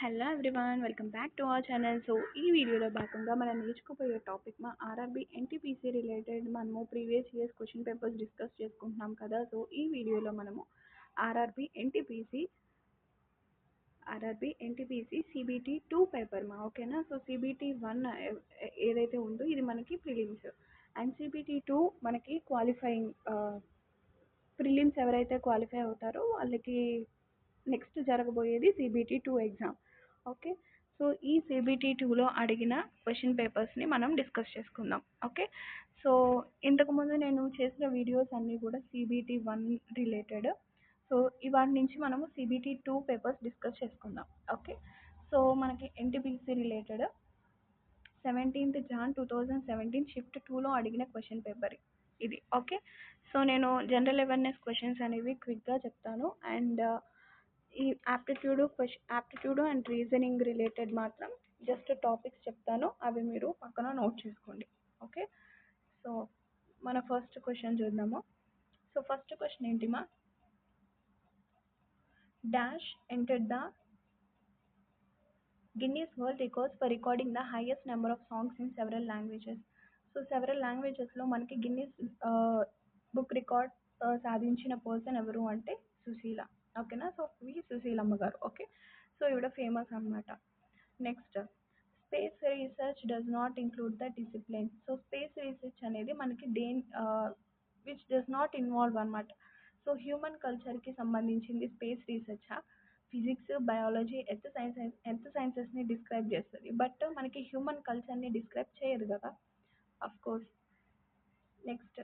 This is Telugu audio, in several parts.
Hello everyone welcome back to our channel so ఈ వీడియోలో భాగంగా మనం నేర్చుకోబోయే టాపిక్ మా ఆర్ఆర్బి ఎన్టీపీసీ రిలేటెడ్ మనము previous years question papers discuss చేసుకుంటున్నాం కదా. సో ఈ వీడియోలో మనము RRB NTPC RRB NTPC CBT two paper మా ఓకేనా సో సిబిటీ వన్ ఏదైతే ఉందో ఇది మనకి ప్రిలిమ్స్ అండ్ సిబిటీ టూ మనకి క్వాలిఫైయింగ్ ప్రిలిమ్స్ ఎవరైతే క్వాలిఫై అవుతారో వాళ్ళకి నెక్స్ట్ జరగబోయేది CBT two exam okay so ఈ సిబిటీ టూలో అడిగిన క్వశ్చన్ పేపర్స్ని మనం డిస్కస్ చేసుకుందాం. ఓకే సో ఇంతకుముందు నేను చేసిన వీడియోస్ అన్నీ కూడా సిబిటీ వన్ రిలేటెడ్ సో ఇవాటి నుంచి మనము సిబిటీ టూ పేపర్స్ డిస్కస్ చేసుకుందాం. ఓకే సో మనకి NTPC related seventeenth Jan two thousand seventeen shift టూలో అడిగిన క్వశ్చన్ పేపర్ ఇది. ఓకే సో నేను జనరల్ అవేర్నెస్ క్వశ్చన్స్ అనేవి క్విక్గా చెప్తాను. అండ్ ఈ aptitude question aptitude and reasoning related మాత్రం జస్ట్ టాపిక్స్ చెప్తాను. అవి మీరు పక్కన నోట్ చేసుకోండి. ఓకే సో మన ఫస్ట్ క్వశ్చన్ చూద్దాము. సో ఫస్ట్ క్వశ్చన్ ఏంటి మా? Dash enter the Guinness world records for recording the highest number of songs in several languages so several లాంగ్వేజెస్లో మనకి గిన్నీస్ బుక్ రికార్డ్ సాధించిన పర్సన్ ఎవరు అంటే సుశీల. ఓకేనా? సో వి సుశీలమ్మ గారు. ఓకే? సో ఈవిడ ఫేమస్ అనమాట next space research does not include the discipline. So space research అనేది మనకి then which does not involve అనమాట సో హ్యూమన్ కల్చర్కి సంబంధించింది space research? Physics biology earth science earth సైన్సెస్ని describe చేస్తుంది. బట్ మనకి హ్యూమన్ కల్చర్ని డిస్క్రైబ్ చేయదు కదా? అఫ్ కోర్స్ నెక్స్ట్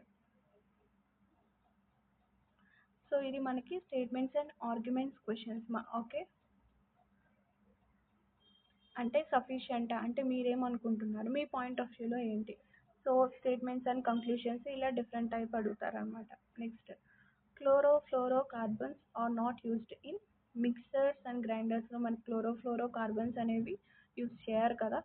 సో ఇది మనకి స్టేట్మెంట్స్ అండ్ ఆర్గ్యుమెంట్స్ క్వశ్చన్స్ మా ఓకే అంటే సఫిషియంట్ అంటే మీరేమనుకుంటున్నారు? మీ పాయింట్ ఆఫ్ వ్యూలో ఏంటి? సో స్టేట్మెంట్స్ అండ్ కంక్లూషన్స్ ఇలా డిఫరెంట్ టైప్ అడుగుతారు అనమాట next chlorofluorocarbons are not used in mixers and గ్రైండర్స్లో మనకి క్లోరో ఫ్లోరో కార్బన్స్ అనేవి యూస్ చేయరు కదా?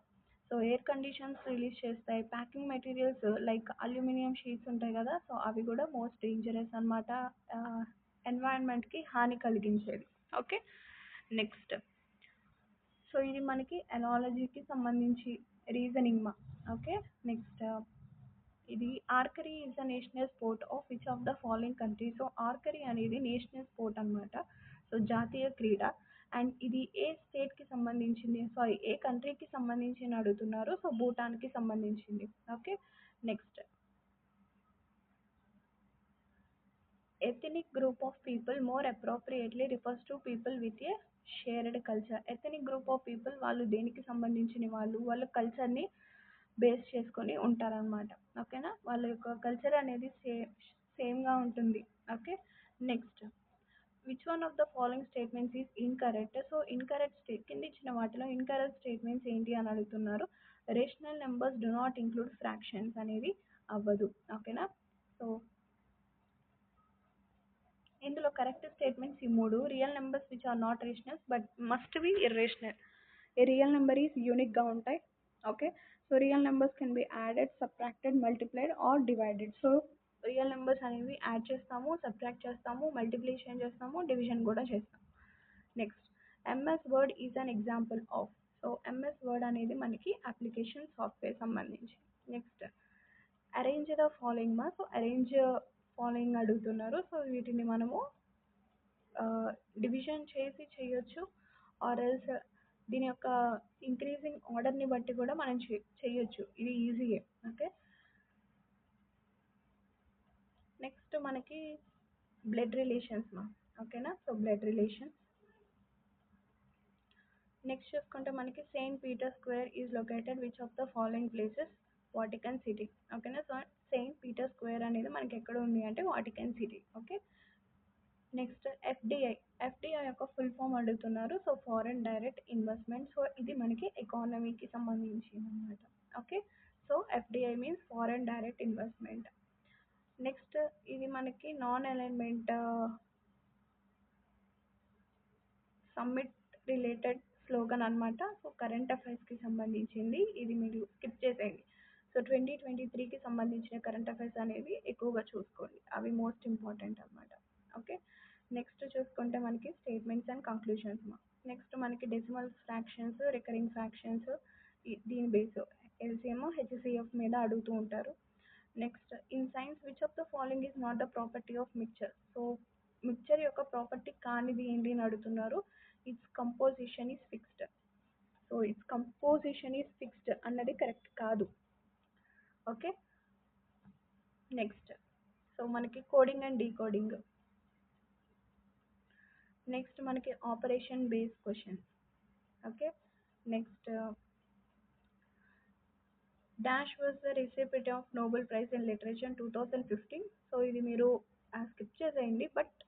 సో ఎయిర్ కండిషన్స్ రిలీజ్ చేస్తాయి. Packing materials like aluminium sheets ఉంటాయి కదా? సో అవి కూడా మోస్ట్ డేంజరస్ అనమాట ఎన్వైరన్మెంట్కి హాని కలిగించేది. ఓకే? నెక్స్ట్. సో ఇది మనకి ఎనాలజీకి సంబంధించి రీజనింగ్ మా. ఓకే? నెక్స్ట్. ఇది archery is a national sport of which of the following country so archery అనేది నేషనల్ స్పోర్ట్ అనమాట సో జాతీయ క్రీడ. అండ్ ఇది ఏ స్టేట్కి సంబంధించింది? సారీ ఏ కంట్రీకి సంబంధించి అడుగుతున్నారు? సో భూటాన్కి సంబంధించింది. Okay? Next. Ethnic group of people more appropriately refers to people with a shared culture ethnic group of people వాళ్ళు దేనికి సంబంధించిన వాళ్ళు వాళ్ళ కల్చర్ని బేస్ చేసుకొని ఉంటారనమాట ఓకేనా వాళ్ళ యొక్క కల్చర్ అనేది సేమ్ సేమ్గా ఉంటుంది. Okay next which one of the following statements is incorrect so incorrect state కింద ఇచ్చిన వాటిలో ఇన్కరెక్ట్ స్టేట్మెంట్స్ ఏంటి అని అడుగుతున్నారు. Rational numbers do not include fractions అనేది అవ్వదు. ఓకేనా సో ఇందులో కరెక్ట్ స్టేట్మెంట్స్ ఈ మూడు. Real numbers which are not rationals but must be irrational a real number is యూనిక్గా ఉంటాయి. Okay so real numbers can be added subtracted multiplied or divided so real numbers అనేవి యాడ్ చేస్తాము సబ్ట్రాక్ట్ చేస్తాము మల్టిప్లికేషన్ చేస్తాము డివిజన్ కూడా చేస్తాము. Next MS Word is an example of so MS Word అనేది మనకి అప్లికేషన్ సాఫ్ట్వేర్ సంబంధించి. నెక్స్ట్ అరేంజ్ ద ఫాలోయింగ్ మా సో అరేంజ్ ఫాలోయింగ్ అడుగుతున్నారు. సో వీటిని మనము డివిజన్ చేసి చేయొచ్చు. ఆర్ ఎల్స్ దీని యొక్క ఇంక్రీజింగ్ ఆర్డర్ని బట్టి కూడా మనం చేయొచ్చు. ఇది ఈజీయే. ఓకే? నెక్స్ట్ మనకి బ్లడ్ రిలేషన్స్ మా. ఓకేనా? So blood relations. నెక్స్ట్ చూసుకుంటే మనకి Saint Peter Square is located which of the following places. Vatican City ఓకేనా సో సెయింట్ పీటర్ స్క్వేర్ అనేది మనకి ఎక్కడ ఉంది అంటే Vatican City okay next FDI FDI యొక్క ఫుల్ ఫామ్ అడుగుతున్నారు. So foreign direct investment so ఇది మనకి ఎకానమీకి సంబంధించింది అనమాట okay so FDI means foreign direct investment next ఇది మనకి non alignment summit related slogan అనమాట సో కరెంట్ అఫైర్స్కి సంబంధించింది. ఇది మీరు స్కిప్ చేసేయండి. సో ట్వంటీ ట్వంటీ త్రీకి సంబంధించిన కరెంట్ అఫైర్స్ అనేది ఎక్కువగా చూసుకోండి. అవి మోస్ట్ ఇంపార్టెంట్ అనమాట ఓకే నెక్స్ట్ చూసుకుంటే మనకి స్టేట్మెంట్స్ అండ్ కంక్లూషన్స్ నెక్స్ట్ మనకి డెసిమల్ ఫ్రాక్షన్స్ రికరింగ్ ఫ్రాక్షన్స్ దీని బేస్ ఎల్సిఎం హెచ్సిఎఫ్ మీద అడుగుతూ ఉంటారు. Next in science which of the following is not the property of mixture so mixture యొక్క ప్రాపర్టీ కానిది ఏంటి అని అడుగుతున్నారు. It's composition is fixed so it's composition is fixed అన్నది కరెక్ట్ కాదు. ఓకే? నెక్స్ట్. సో మనకి కోడింగ్ అండ్ డీకోడింగ్. నెక్స్ట్ మనకి operation base questions. Okay? Next. Dash was the recipient of Nobel prize in literature two thousand fifteen. So ఇది మీరు స్కిప్ చేసేయండి. బట్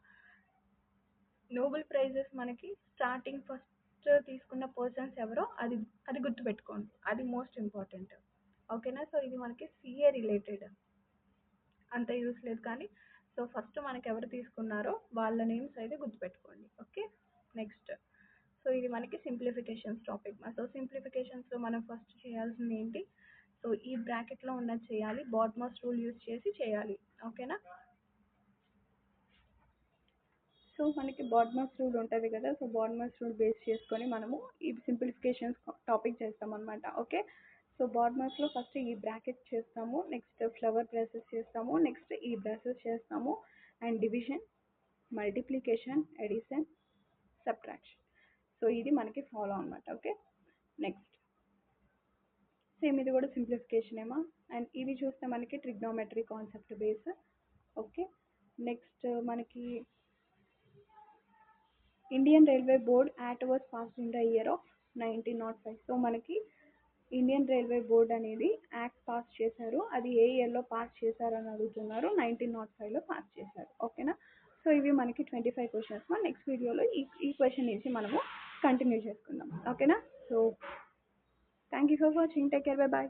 నోబెల్ ప్రైజెస్ మనకి స్టార్టింగ్ ఫస్ట్ తీసుకున్న పర్సన్స్ ఎవరో అది అది గుర్తుపెట్టుకోండి. అది మోస్ట్ ఇంపార్టెంట్. ఓకేనా? సో ఇది మనకి సిఏ రిలేటెడ్ అంత యూస్ లేదు కానీ సో ఫస్ట్ మనకి ఎవరు తీసుకున్నారో వాళ్ళ నేమ్స్ అయితే గుర్తుపెట్టుకోండి. ఓకే? నెక్స్ట్ సో ఇది మనకి సింప్లిఫికేషన్స్ టాపిక్ సో సింప్లిఫికేషన్స్లో మనం ఫస్ట్ చేయాల్సింది ఏంటి? సో ఈ బ్రాకెట్లో ఉన్నది చేయాలి బాట్మాస్ రూల్ యూస్ చేసి చేయాలి. ఓకేనా? సో మనకి బాడ్మాస్ రూల్ ఉంటుంది కదా? సో బాడ్మాస్ రూల్ బేస్ చేసుకొని మనము ఈ సింప్లిఫికేషన్స్ టాపిక్ చేస్తాం అనమాట ఓకే? సో బాడ్మస్లో ఫస్ట్ ఈ బ్రాకెట్ చేస్తాము నెక్స్ట్ ఫ్లవర్ బ్రాసెస్ చేస్తాము నెక్స్ట్ ఈ బ్రాసెస్ చేస్తాము and division multiplication addition subtraction. So ఇది మనకి ఫాలో అనమాట ఓకే? నెక్స్ట్. సేమ్ ఇది కూడా సింప్లిఫికేషన్ ఏమో? అండ్ ఇవి చూస్తే మనకి trigonometry concept base okay? Next మనకి Indian Railway Board Act was passed in the year of nineteen nought five. So మనకి ఇండియన్ రైల్వే బోర్డ్ అనేది యాక్ట్ పాస్ చేశారు. అది ఏ ఇయర్లో పాస్ చేశారు అని అడుగుతున్నారు. నైన్టీన్ నాట్ ఫైవ్లో పాస్ చేశారు. ఓకేనా సో ఇవి మనకి ట్వంటీ ఫైవ్ క్వశ్చన్స్ నెక్స్ట్ వీడియోలో ఈ ఈ క్వశ్చన్ నుంచి మనము కంటిన్యూ చేసుకుందాం. ఓకేనా so thank you for watching take care bye bye